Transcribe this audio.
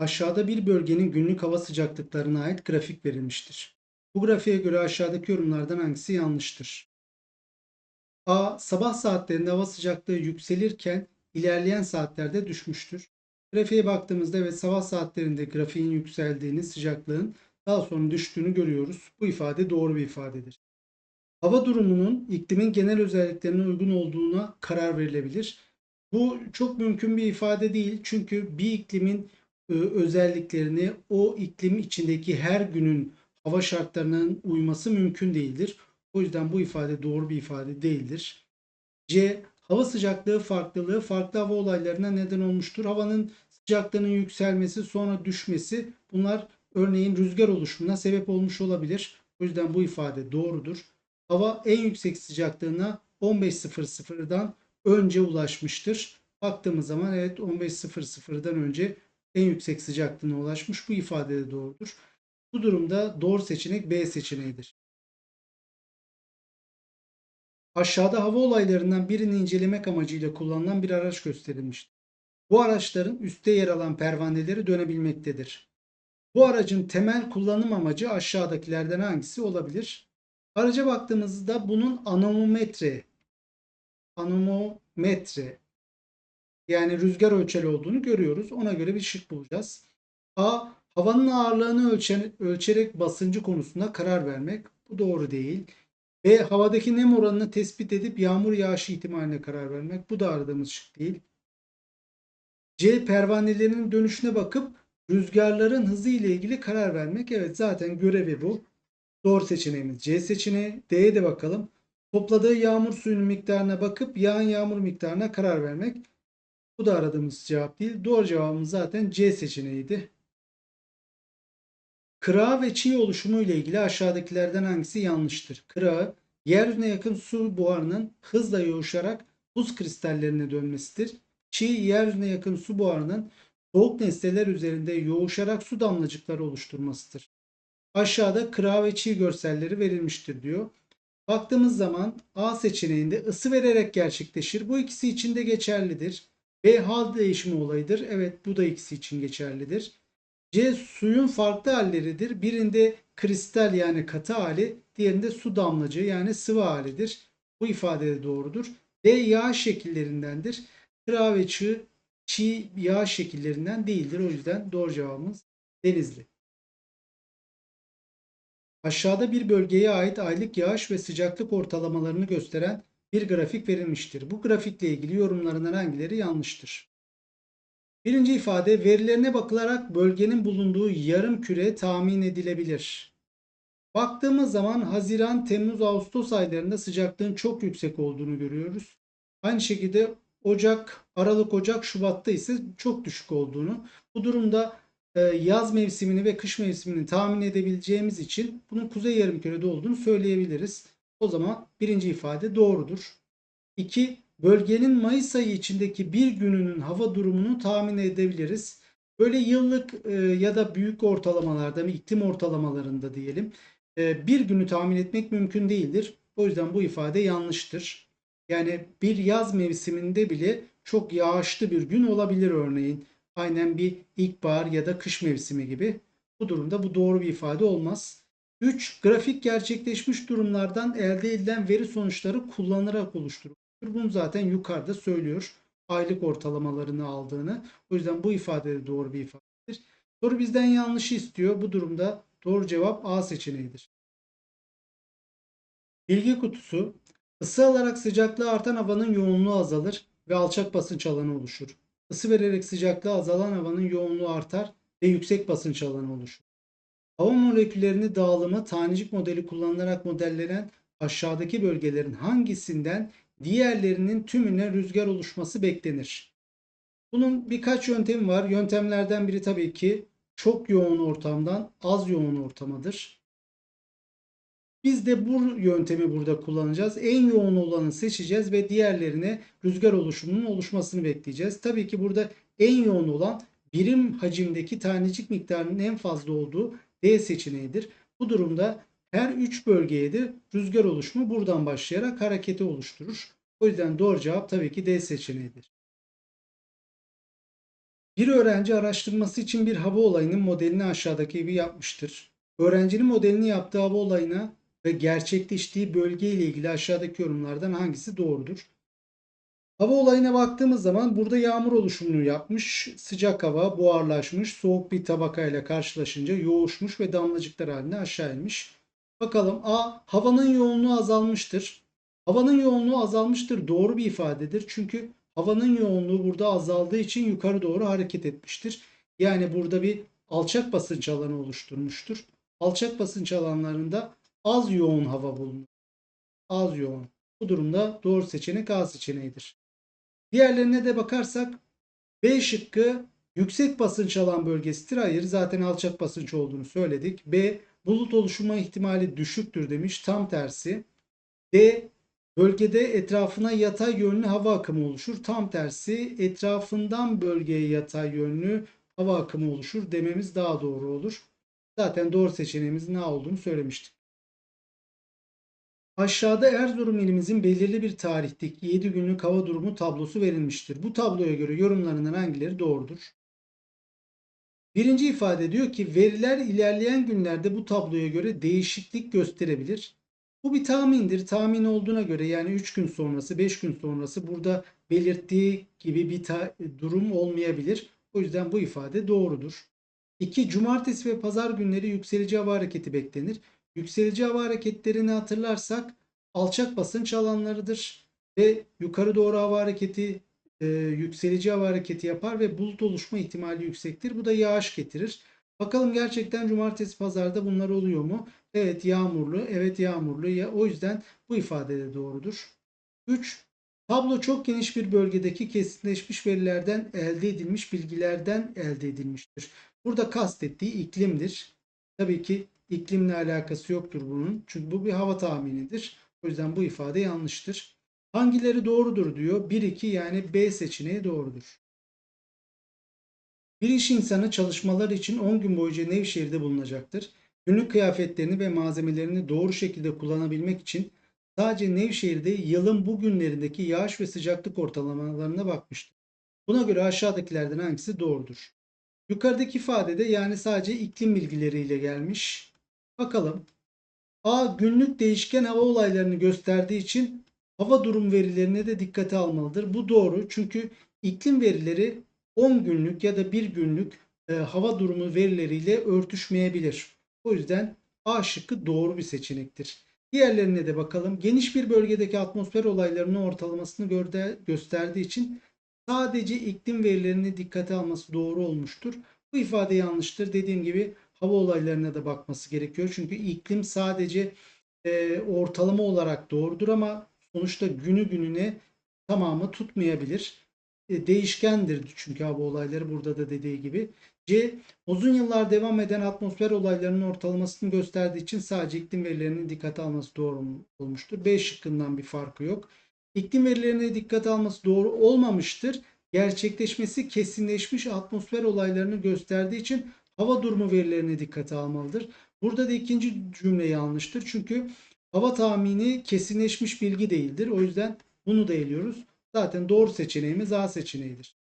Aşağıda bir bölgenin günlük hava sıcaklıklarına ait grafik verilmiştir. Bu grafiğe göre aşağıdaki yorumlardan hangisi yanlıştır? A. Sabah saatlerinde hava sıcaklığı yükselirken ilerleyen saatlerde düşmüştür. Grafiğe baktığımızda evet sabah saatlerinde grafiğin yükseldiğini, sıcaklığın daha sonra düştüğünü görüyoruz. Bu ifade doğru bir ifadedir. Hava durumunun iklimin genel özelliklerine uygun olduğuna karar verilebilir. Bu çok mümkün bir ifade değil. Çünkü bir iklimin özelliklerini o iklim içindeki her günün hava şartlarının uyması mümkün değildir. O yüzden bu ifade doğru bir ifade değildir. C. Hava sıcaklığı farklılığı farklı hava olaylarına neden olmuştur. Havanın sıcaklığının yükselmesi sonra düşmesi bunlar örneğin rüzgar oluşumuna sebep olmuş olabilir. O yüzden bu ifade doğrudur. Hava en yüksek sıcaklığına 15.00'dan önce ulaşmıştır. Baktığımız zaman evet 15.00'dan önce en yüksek sıcaklığına ulaşmış. Bu ifade de doğrudur. Bu durumda doğru seçenek B seçeneğidir. Aşağıda hava olaylarından birini incelemek amacıyla kullanılan bir araç gösterilmiştir. Bu araçların üstte yer alan pervaneleri dönebilmektedir. Bu aracın temel kullanım amacı aşağıdakilerden hangisi olabilir? Araca baktığımızda bunun anomometre anomometre yani rüzgar ölçeri olduğunu görüyoruz. Ona göre bir şık bulacağız. A. Havanın ağırlığını ölçen, ölçerek basıncı konusunda karar vermek. Bu doğru değil. B. Havadaki nem oranını tespit edip yağmur yağışı ihtimaline karar vermek. Bu da aradığımız şık değil. C. Pervanelerin dönüşüne bakıp rüzgarların hızı ile ilgili karar vermek. Evet zaten görevi bu. Doğru seçeneğimiz C seçeneği. D'ye de bakalım. Topladığı yağmur suyunun miktarına bakıp yağan yağmur miktarına karar vermek. Bu da aradığımız cevap değil. Doğru cevabımız zaten C seçeneğiydi. Kıra ve çiğ oluşumu ile ilgili aşağıdakilerden hangisi yanlıştır? Kıra, yeryüzüne yakın su buharının hızla yoğuşarak buz kristallerine dönmesidir. Çiğ, yeryüzüne yakın su buharının soğuk nesneler üzerinde yoğuşarak su damlacıkları oluşturmasıdır. Aşağıda kıra ve çiğ görselleri verilmiştir diyor. Baktığımız zaman A seçeneğinde ısı vererek gerçekleşir. Bu ikisi için de geçerlidir. B hal değişimi olayıdır. Evet bu da ikisi için geçerlidir. C suyun farklı halleridir. Birinde kristal yani katı hali, diğerinde su damlacığı yani sıvı halidir. Bu ifade de doğrudur. D yağ şekillerindendir. Kıra ve çığ çiğ yağ şekillerinden değildir. O yüzden doğru cevabımız denizli. Aşağıda bir bölgeye ait aylık yağış ve sıcaklık ortalamalarını gösteren bir grafik verilmiştir. Bu grafikle ilgili yorumlarından hangileri yanlıştır? Birinci ifade verilerine bakılarak bölgenin bulunduğu yarım küre tahmin edilebilir. Baktığımız zaman Haziran, Temmuz, Ağustos aylarında sıcaklığın çok yüksek olduğunu görüyoruz. Aynı şekilde Ocak, Aralık, Ocak, Şubat'ta ise çok düşük olduğunu. Bu durumda e, yaz mevsimini ve kış mevsimini tahmin edebileceğimiz için bunun kuzey yarımkürede olduğunu söyleyebiliriz. O zaman birinci ifade doğrudur. 2. Bölgenin Mayıs ayı içindeki bir gününün hava durumunu tahmin edebiliriz. Böyle yıllık e, ya da büyük ortalamalarda, iklim ortalamalarında diyelim e, bir günü tahmin etmek mümkün değildir. O yüzden bu ifade yanlıştır. Yani bir yaz mevsiminde bile çok yağışlı bir gün olabilir örneğin. Aynen bir ilkbahar ya da kış mevsimi gibi. Bu durumda bu doğru bir ifade olmaz. 3. Grafik gerçekleşmiş durumlardan elde edilen veri sonuçları kullanarak oluşturulur. Bunu zaten yukarıda söylüyor. Aylık ortalamalarını aldığını. O yüzden bu ifade de doğru bir ifadedir. Soru bizden yanlışı istiyor. Bu durumda doğru cevap A seçeneğidir. Bilgi kutusu ısı alarak sıcaklığı artan havanın yoğunluğu azalır ve alçak basınç alanı oluşur. Isı vererek sıcaklığı azalan havanın yoğunluğu artar ve yüksek basınç alanı oluşur. Hava moleküllerini dağılımı tanecik modeli kullanılarak modellenen aşağıdaki bölgelerin hangisinden diğerlerinin tümüne rüzgar oluşması beklenir? Bunun birkaç yöntemi var. Yöntemlerden biri tabii ki çok yoğun ortamdan az yoğun ortamadır. Biz de bu yöntemi burada kullanacağız. En yoğun olanı seçeceğiz ve diğerlerine rüzgar oluşumunun oluşmasını bekleyeceğiz. Tabii ki burada en yoğun olan birim hacimdeki tanecik miktarının en fazla olduğu D seçeneğidir. Bu durumda her 3 bölgeye de rüzgar oluşumu buradan başlayarak hareketi oluşturur. O yüzden doğru cevap tabii ki D seçeneğidir. Bir öğrenci araştırması için bir hava olayının modelini aşağıdaki gibi yapmıştır. Öğrencinin modelini yaptığı hava olayına ve gerçekleştiği bölge ile ilgili aşağıdaki yorumlardan hangisi doğrudur? Hava olayına baktığımız zaman burada yağmur oluşumunu yapmış, sıcak hava buharlaşmış, soğuk bir tabakayla karşılaşınca yoğuşmuş ve damlacıklar halinde aşağı inmiş. Bakalım A. Havanın yoğunluğu azalmıştır. Havanın yoğunluğu azalmıştır doğru bir ifadedir. Çünkü havanın yoğunluğu burada azaldığı için yukarı doğru hareket etmiştir. Yani burada bir alçak basınç alanı oluşturmuştur. Alçak basınç alanlarında az yoğun hava bulunur. Az yoğun. Bu durumda doğru seçenek A seçeneğidir. Diğerlerine de bakarsak B şıkkı yüksek basınç alan bölgesidir. Hayır zaten alçak basınç olduğunu söyledik. B bulut oluşma ihtimali düşüktür demiş. Tam tersi. D bölgede etrafına yatay yönlü hava akımı oluşur. Tam tersi etrafından bölgeye yatay yönlü hava akımı oluşur dememiz daha doğru olur. Zaten doğru seçeneğimizin ne olduğunu söylemiştik. Aşağıda Erzurum ilimizin belirli bir tarihteki 7 günlük hava durumu tablosu verilmiştir. Bu tabloya göre yorumlarından hangileri doğrudur? Birinci ifade diyor ki veriler ilerleyen günlerde bu tabloya göre değişiklik gösterebilir. Bu bir tahmindir. Tahmin olduğuna göre yani 3 gün sonrası, 5 gün sonrası burada belirttiği gibi bir durum olmayabilir. O yüzden bu ifade doğrudur. 2. Cumartesi ve pazar günleri yükselici hava hareketi beklenir. Yükselici hava hareketlerini hatırlarsak alçak basınç alanlarıdır ve yukarı doğru hava hareketi e, yükselici hava hareketi yapar ve bulut oluşma ihtimali yüksektir. Bu da yağış getirir. Bakalım gerçekten cumartesi pazarda bunlar oluyor mu? Evet yağmurlu, evet yağmurlu. Ya, o yüzden bu ifade de doğrudur. 3. Tablo çok geniş bir bölgedeki kesinleşmiş verilerden elde edilmiş bilgilerden elde edilmiştir. Burada kastettiği iklimdir. Tabii ki iklimle alakası yoktur bunun. Çünkü bu bir hava tahminidir. O yüzden bu ifade yanlıştır. Hangileri doğrudur diyor. 1 2 yani B seçeneği doğrudur. Bir iş insanı çalışmalar için 10 gün boyunca Nevşehir'de bulunacaktır. Günlük kıyafetlerini ve malzemelerini doğru şekilde kullanabilmek için sadece Nevşehir'de yılın bu günlerindeki yağış ve sıcaklık ortalamalarına bakmıştır. Buna göre aşağıdakilerden hangisi doğrudur? Yukarıdaki ifadede yani sadece iklim bilgileriyle gelmiş. Bakalım. A günlük değişken hava olaylarını gösterdiği için hava durum verilerine de dikkate almalıdır. Bu doğru çünkü iklim verileri 10 günlük ya da 1 günlük e, hava durumu verileriyle örtüşmeyebilir. O yüzden A şıkkı doğru bir seçenektir. Diğerlerine de bakalım. Geniş bir bölgedeki atmosfer olaylarının ortalamasını gösterdiği için sadece iklim verilerini dikkate alması doğru olmuştur. Bu ifade yanlıştır. Dediğim gibi hava olaylarına da bakması gerekiyor. Çünkü iklim sadece e, ortalama olarak doğrudur ama sonuçta günü gününe tamamı tutmayabilir. E, değişkendir çünkü hava olayları burada da dediği gibi. C. Uzun yıllar devam eden atmosfer olaylarının ortalamasını gösterdiği için sadece iklim verilerinin dikkate alması doğru olmuştur. B şıkkından bir farkı yok. İklim verilerine dikkat alması doğru olmamıştır. Gerçekleşmesi kesinleşmiş atmosfer olaylarını gösterdiği için hava durumu verilerine dikkate almalıdır. Burada da ikinci cümle yanlıştır. Çünkü hava tahmini kesinleşmiş bilgi değildir. O yüzden bunu da eliyoruz. Zaten doğru seçeneğimiz A seçeneğidir.